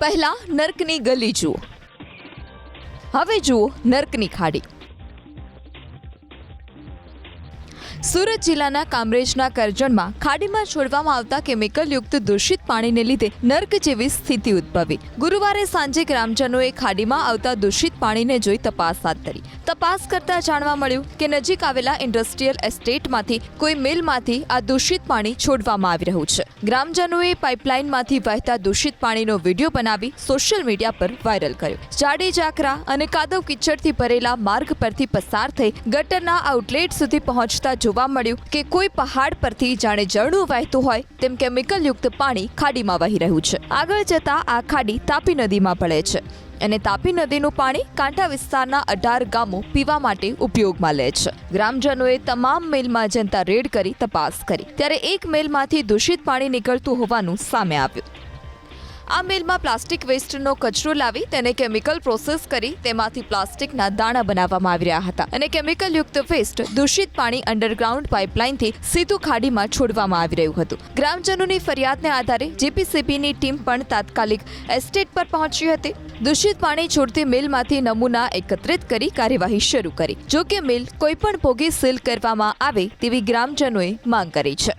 પહેલા નર્કની ગલી જુઓ. હવે જુઓ નર્કની ખાડી. સુરત જિલ્લાના કામરેજના કરજણમાં ખાડીમાં છોડવામાં આવતા કેમિકલયુક્ત દૂષિત પાણીને લીધે નર્ક જેવી સ્થિતિ ઉદ્ભવી. ગુરુવારે સાંજે ગ્રામજનોએ ખાડીમાં આવતા દૂષિત પાણીને જોઈ તપાસ હાથ ધરી. તપાસ કરતા જાણવા મળ્યું કે નજીક આવેલા ઇન્ડસ્ટ્રીયલ એસ્ટેટમાંથી કોઈ મિલમાંથી આ દૂષિત પાણી છોડવામાં આવી રહ્યું છે. ગ્રામજનોએ પાઇપલાઇનમાંથી વહેતા દૂષિત પાણીનો વીડિયો બનાવી સોશિયલ મીડિયા પર વાયરલ કર્યો. જાડી જાકરા અને કાદવ કિચડથી ભરેલા માર્ગ પરથી પસાર થઈ ગટરના આઉટલેટ સુધી પહોંચતા જોવા મળ્યું કે કોઈ પહાડ પરથી જાણે ઝરણું વહેતું હોય, તેમ કેમિકલયુક્ત પાણી ખાડીમાં વહી રહ્યું છે. આગળ જતા આ ખાડી તાપી નદીમાં પડે છે અને તાપી નદીનું પાણી કાંઠા વિસ્તારના અઢાર ગામો પીવા માટે ઉપયોગમાં લે છે. ગ્રામજનોએ તમામ મેલમાં જનતા રેડ કરી તપાસ કરી. ત્યારે એક મેલમાંથી દૂષિત પાણી નીકળતું હોવાનું સામે આવ્યું. આ મિલમાં પ્લાસ્ટિક વેસ્ટનો કચરો લાવી તેને કેમિકલ પ્રોસેસ કરી તેમાંથી પ્લાસ્ટિકના દાણા બનાવવામાં આવી રહ્યા હતા અને કેમિકલયુક્ત વેસ્ટ દૂષિત પાણી અંડરગ્રાઉન્ડ પાઇપલાઇનથી સીધું ખાડીમાં છોડવામાં આવી રહ્યું હતું. ગ્રામજનોની ફરિયાદને આધારે જીપીસીબીની ટીમ પણ તાત્કાલિક એસ્ટેટ પર પહોંચી હતી. દૂષિત પાણી છોડતી મિલમાંથી નમૂના એકત્રિત કરી કાર્યવાહી શરૂ કરી. જો કે મિલ કોઈપણ ભોગે સીલ કરવામાં આવે તેવી ગ્રામજનોએ માંગ કરી છે.